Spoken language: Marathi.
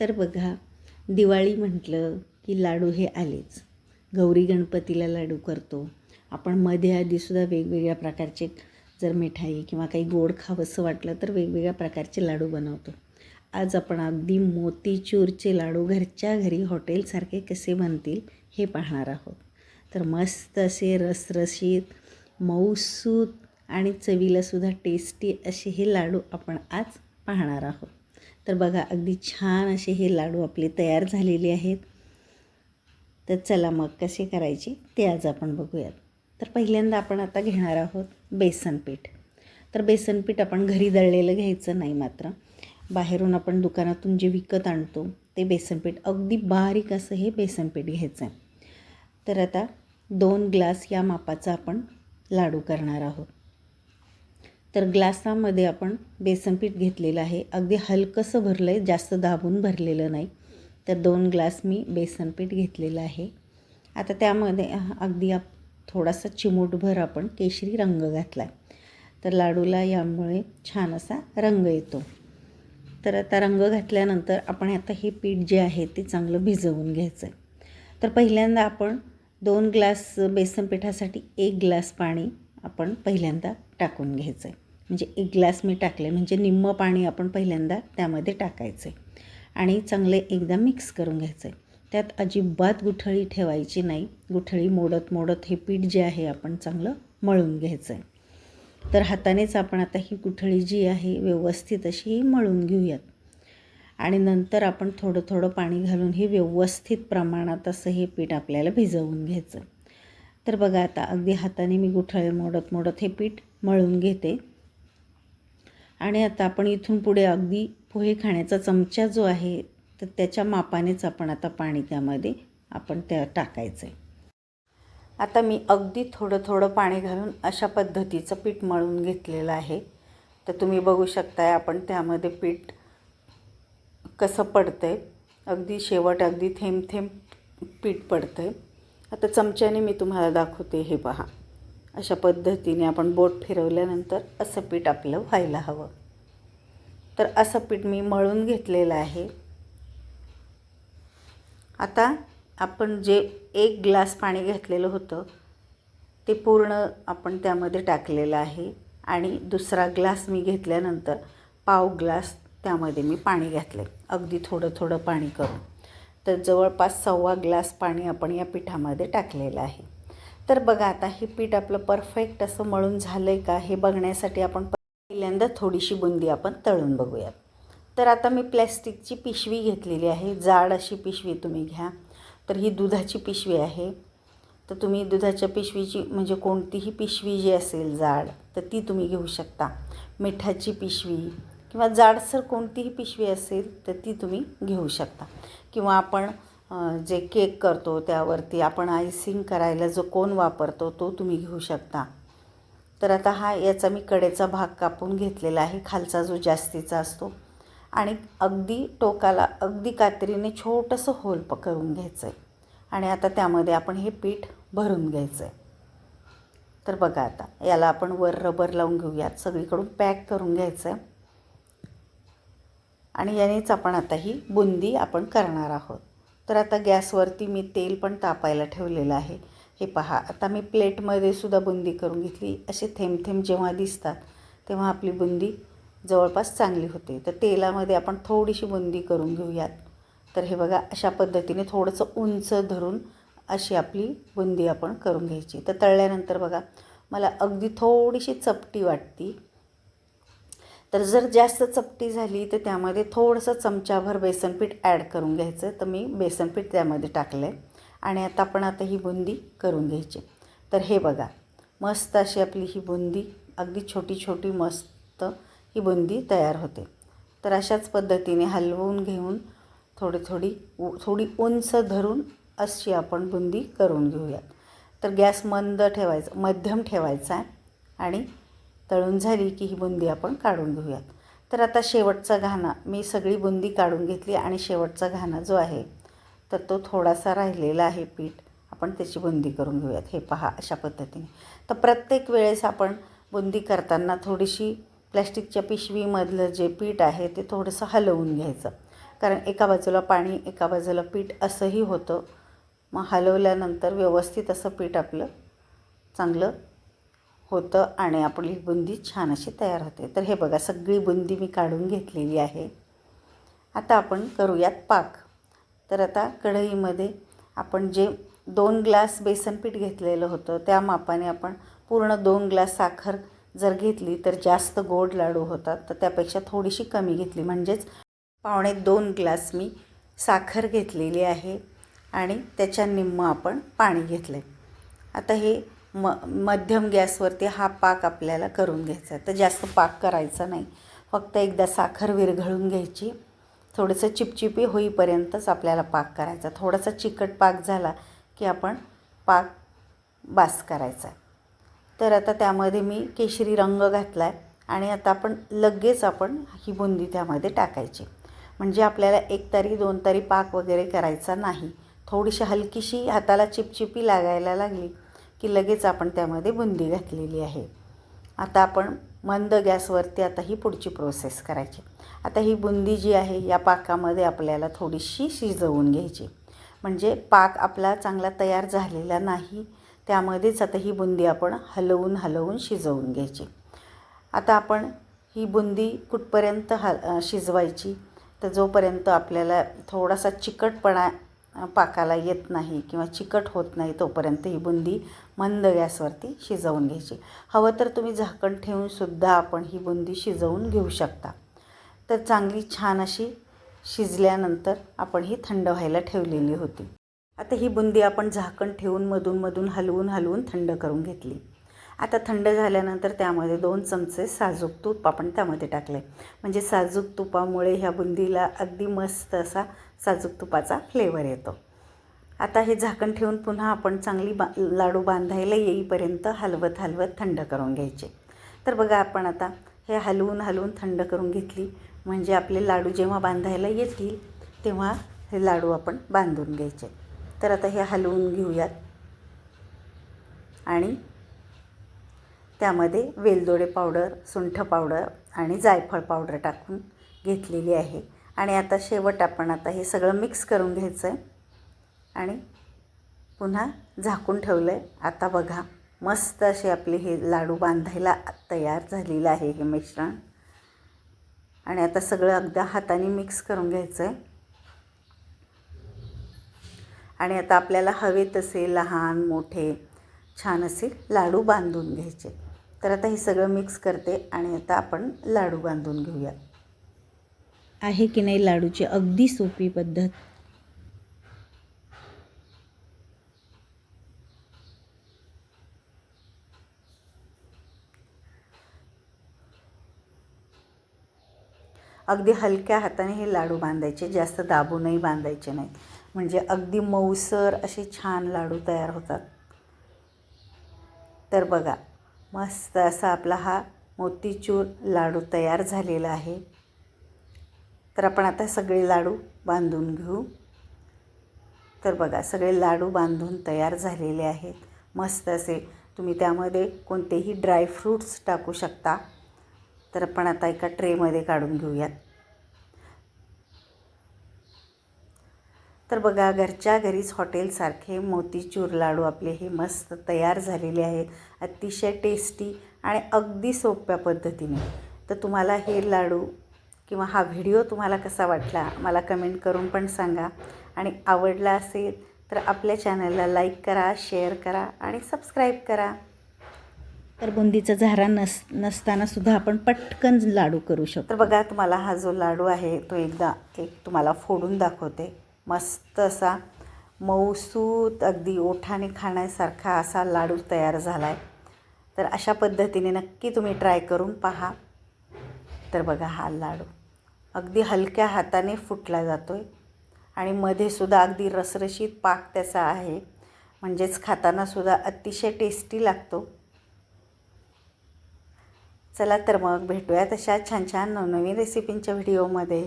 तर बघा दिवाळी म्हटलं की लाडू हे आलेच. गौरी गणपतीला लाडू करतो. आपण मध्ये आधीसुद्धा वेगवेगळ्या प्रकारचे जर मिठाई किंवा काही गोड खावंसं वाटलं तर वेगवेगळ्या प्रकारचे लाडू बनवतो. आज आपण अगदी मोतीचूरचे लाडू घरच्या घरी हॉटेलसारखे कसे बनतील हे पाहणार आहोत. तर मस्त असे रसरशीत मऊसूत आणि चवीलासुद्धा टेस्टी असे हे लाडू आपण आज पाहणार आहोत. तर बघा अगदी छान असे हे लाडू आपले तयार झालेले आहेत. तर चला मग कसे करायचे ते आज आपण बघूयात. तर पहिल्यांदा आपण आता घेणार आहोत बेसन पीठ. तर बेसन पीठ आपण घरी दळलेलं घ्यायचं नाही मात्र. बाहेरून आपण दुकानातून जे विकत आणतो ते बेसन पीठ. अगदी बारीक असं हे बेसन पीठ घ्यायचं आहे. तर आता दोन ग्लास या मापाचा आपण लाडू करणार आहोत. तर ग्लासामध्ये आपण बेसन पीठ घेतलेलं आहे. अगदी हलकंसं भरलं आहे जास्त दाबून भरलेलं नाही. तर दोन ग्लास मी बेसन पीठ घेतलेलं आहे. आता त्यामध्ये अगदी आप थोडासा चिमूटभर आपण केशरी रंग घातला आहे तर लाडूला यामुळे छान असा रंग येतो. तर आता रंग घातल्यानंतर आपण आता हे पीठ जे आहे ते चांगलं भिजवून घ्यायचं आहे तर पहिल्यांदा आपण दोन ग्लास बेसन पिठासाठी एक ग्लास पाणी आपण पहिल्यांदा टाकून घ्यायचं आहे म्हणजे एक ग्लास मी टाकले म्हणजे निम्मं पाणी आपण पहिल्यांदा त्यामध्ये टाकायचं आहे आणि चांगले एकदा मिक्स करून घ्यायचं आहे त्यात अजिबात गुठळी ठेवायची नाही. गुठळी मोडत मोडत हे पीठ जे आहे आपण चांगलं मळून घ्यायचं आहे तर हातानेच आपण आता ही गुठळी जी आहे व्यवस्थित अशी ही मळून घेऊयात. आणि नंतर आपण थोडं थोडं पाणी घालून हे व्यवस्थित प्रमाणात असं हे पीठ आपल्याला भिजवून घ्यायचं तर बघा आता अगदी हाताने मी गुठळे मोडत मोडत हे पीठ मळून घेते. आणि आता आपण इथून पुढे अगदी पोहे खाण्याचा चमचा जो आहे तर त्याच्या मापानेच आपण आता पाणी त्यामध्ये आपण त्या टाकायचं. आहे आता मी अगदी थोडं थोडं पाणी घालून अशा पद्धतीचं पीठ मळून घेतलेलं आहे. तर तुम्ही बघू शकताय आपण त्यामध्ये पीठ कसं पडतं आहे अगदी शेवट अगदी थेंब थेंब पीठ पडतं आहे आता चमच्याने मी तुम्हाला दाखवते हे पहा. अशा पद्धतीने आपण बोट फिरवल्यानंतर असं पीठ आपलं व्हायला हवं. तर असं पीठ मी मळून घेतलेलं आहे. आता आपण जे एक ग्लास पाणी घेतलेलं होतं ते पूर्ण आपण त्यामध्ये टाकलेलं आहे. आणि दुसरा ग्लास मी घेतल्यानंतर पाव ग्लास त्यामध्ये मी पाणी घातले अगदी थोडं थोडं पाणी करून. तर जवळपास सव्वा ग्लास पाणी आपण या पिठामध्ये टाकलेलं आहे. तर बघा आता हे पीठ आपलं परफेक्ट असं मळून झालं आहे का हे बघण्यासाठी आपण पहिल्यांदा थोडीशी बुंदी आपण तळून बघूयात. तर आता मी प्लॅस्टिकची पिशवी घेतलेली आहे. जाड अशी पिशवी तुम्ही घ्या. तर ही दुधाची पिशवी आहे. तर तुम्ही दुधाच्या पिशवीची म्हणजे कोणतीही पिशवी जी असेल जाड तर ती तुम्ही घेऊ शकता. मिठाची पिशवी किंवा जाडसर कोणतीही पिशवी असेल तर ती तुम्ही घेऊ शकता. किंवा आपण जे केक करतो त्यावरती आपण आयसिंग करायला जो कोण वापरतो तो तुम्ही घेऊ शकता. तर आता हा याचा मी कडेचा भाग कापून घेतलेला आहे. खालचा जो जास्तीचा असतो. आणि अगदी टोकाला अगदी कात्रीने छोटंसं होल प करून घ्यायचं आहे आणि आता त्यामध्ये आपण हे पीठ भरून घ्यायचं आहे तर बघा आता याला आपण वर रबर लावून घेऊयात. सगळीकडून पॅक करून घ्यायचं आहे आणि यानेच आपण आता ही बुंदी आपण करणार आहोत. तर आता गॅसवरती मी तेल पण तापायला ठेवलेलं आहे. हे पहा आता मी प्लेटमध्ये सुद्धा बुंदी करून घेतली. असे थेंब थेंब जेव्हा दिसतात तेव्हा आपली बुंदी जवळपास चांगली होते. तर तेलामध्ये आपण थोडीशी बुंदी करून घेऊयात. तर हे बघा अशा पद्धतीने थोडंसं उंच धरून अशी आपली बुंदी आपण करून घ्यायची. तर तळल्यानंतर बघा मला अगदी थोडीशी चपटी वाटती. तर जर जास्त चपटी झाली तर त्यामध्ये थोडंसं चमचाभर बेसनपीठ ॲड करून घ्यायचं. तर मी बेसनपीठ त्यामध्ये टाकलं आहे आणि आता आपण आता ही बुंदी करून घ्यायची. तर हे बघा मस्त अशी आपली ही बुंदी अगदी छोटी छोटी मस्त ही बुंदी तयार होते. तर अशाच पद्धतीने हलवून घेऊन थोडी थोडी थोडी उंच धरून अशी आपण बुंदी करून घेऊयात. तर गॅस मंद ठेवायचा मध्यम ठेवायचा आहे. आणि तळून झाली की ही बुंदी आपण काढून घेऊयात. तर आता शेवटचा घाणा. मी सगळी बुंदी काढून घेतली आणि शेवटचा घाणा जो आहे तर तो थोडासा राहिलेला आहे पीठ. आपण त्याची बुंदी करून घेऊयात. हे पहा अशा पद्धतीने. तर प्रत्येक वेळेस आपण बुंदी करताना थोडीशी प्लॅस्टिकच्या पिशवीमधलं जे पीठ आहे ते थोडंसं हलवून घ्यायचं. कारण एका बाजूला पाणी एका बाजूला पीठ असंही होतं. मग हलवल्यानंतर व्यवस्थित असं पीठ आपलं चांगलं होतं आणि आपली बुंदी छान अशी तयार होते. तर हे बघा सगळी बुंदी मी काढून घेतलेली आहे. आता आपण करूयात पाक. तर आता कढईमध्ये आपण जे दोन ग्लास बेसनपीठ घेतलेलं होतं त्या मापाने आपण पूर्ण दोन ग्लास साखर जर घेतली तर जास्त गोड लाडू होतात. तर त्यापेक्षा थोडीशी कमी घेतली. म्हणजेच पावणे दोन ग्लास मी साखर घेतलेली आहे आणि त्याच्या निम्म आपण पाणी घेतलं आहे आता हे म मध्यम गॅसवरती हा पाक आपल्याला करून घ्यायचा आहे. तर जास्त पाक करायचा नाही. फक्त एकदा साखर विरघळून घ्यायची. थोडंसं चिपचिपी होईपर्यंतच आपल्याला पाक करायचा. थोडासा चिकट पाक झाला की आपण पाक बास करायचा तर आता त्यामध्ये मी केशरी रंग घातला आहे आणि आता आपण लगेच आपण ही बुंदी त्यामध्ये टाकायची. म्हणजे आपल्याला एक तारी दोन तारी पाक वगैरे करायचा नाही. थोडीशी हलकीशी हाताला चिपचिपी लागायला लागली की लगेच आपण त्यामध्ये बुंदी घातलेली आहे. आता आपण मंद गॅसवरती आता ही पुढची प्रोसेस करायची. आता ही बुंदी जी आहे या पाकामध्ये आपल्याला थोडीशी शिजवून घ्यायची. म्हणजे पाक आपला चांगला तयार झालेला नाही त्यामध्येच आता ही बुंदी आपण हलवून हलवून शिजवून घ्यायची. आता आपण ही बुंदी कुठपर्यंत हल शिजवायची तर जोपर्यंत आपल्याला थोडासा चिकटपणा पाकाला येत नाही किंवा चिकट होत नाही तोपर्यंत ही बुंदी मंद गॅसवरती शिजवून घ्यायची. हवं तर तुम्ही झाकण ठेवूनसुद्धा आपण ही बुंदी शिजवून घेऊ शकता. तर चांगली छान अशी शिजल्यानंतर आपण ही थंड व्हायला ठेवलेली होती. आता ही बुंदी आपण झाकण ठेवून मधून मधून हलवून हलवून थंड करून घेतली. आता थंड झाल्यानंतर त्यामध्ये दोन चमचे साजूक तूप आपण त्यामध्ये टाकले. म्हणजे साजूक तुपामुळे ह्या बुंदीला अगदी मस्त असा साजूक तुपाचा फ्लेवर येतो. आता हे झाकण ठेवून पुन्हा आपण चांगली बा लाडू बांधायला येईपर्यंत हलवत हलवत थंड करून घ्यायचे. तर बघा आपण आता हे हलवून हलवून थंड करून घेतली. म्हणजे आपले लाडू जेव्हा बांधायला येतील तेव्हा हे लाडू आपण बांधून घ्यायचे. तर आता हे हलवून घेऊयात. आणि त्यामध्ये वेलदोडे पावडर सुंठ पावडर आणि जायफळ पावडर टाकून घेतलेली आहे. आणि आता शेवट आपण आता हे सगळं मिक्स करून घ्यायचं आहे आणि पुन्हा झाकून ठेवलं आहे आता बघा मस्त असे आपले हे लाडू बांधायला तयार झालेलं आहे हे मिश्रण. आणि आता सगळं अगदी हाताने मिक्स करून घ्यायचं आहे आणि आता आपल्याला हवे तसे लहान मोठे छान असे लाडू बांधून घ्यायचे. तर आता हे सगळं मिक्स करते आणि आता आपण लाडू बांधून घेऊया. आहे की नाही लाडूची अगदी सोपी पद्धत? अगदी हलक्या हाताने हे लाडू बांधायचे जास्त दाबूनही बांधायचे नाहीत. म्हणजे अगदी मऊसर असे छान लाडू तयार होतात. तर बघा मस्त असा आपला हा मोतीचूर लाडू तयार झालेला आहे. तर आपण आता सगळे लाडू बांधून घेऊ. तर बघा सगळे लाडू बांधून तयार झालेले आहेत. मस्त असे तुम्ही त्यामध्ये कोणतेही ड्रायफ्रूट्स टाकू शकता. तर आपण आता एका ट्रेमध्ये काढून घेऊयात. तर बघा घरच्या घरीच हॉटेलसारखे मोतीचूर लाडू आपले हे मस्त तयार झालेले आहेत. अतिशय टेस्टी आणि अगदी सोप्या पद्धतीने. तर तुम्हाला हे लाडू किंवा हा व्हिडिओ तुम्हाला कसा वाटला मला कमेंट करून पण सांगा. आणि आवडला असेल तर आपल्या चॅनलला लाईक करा शेअर करा आणि सबस्क्राईब करा. तर बुंदीचा झारा नस नसताना सुद्धा आपण पटकन लाडू करू शकतो. तर बघा तुम्हाला हा जो लाडू आहे तो एकदा एक तुम्हाला फोडून दाखवते. मस्त असा मऊसूत अगदी ओठाने खाण्यासारखा असा लाडू तयार झाला आहे तर अशा पद्धतीने नक्की तुम्ही ट्राय करून पहा. तर बघा हा लाडू. अगदी हलक्या हाताने फुटला जातो आहे आणि मध्येसुद्धा अगदी रसरशीत पाक त्याचा आहे. म्हणजेच खातानासुद्धा अतिशय टेस्टी लागतो. चला तर मग भेटूया तशा छान छान नवनवीन रेसिपींच्या व्हिडिओमध्ये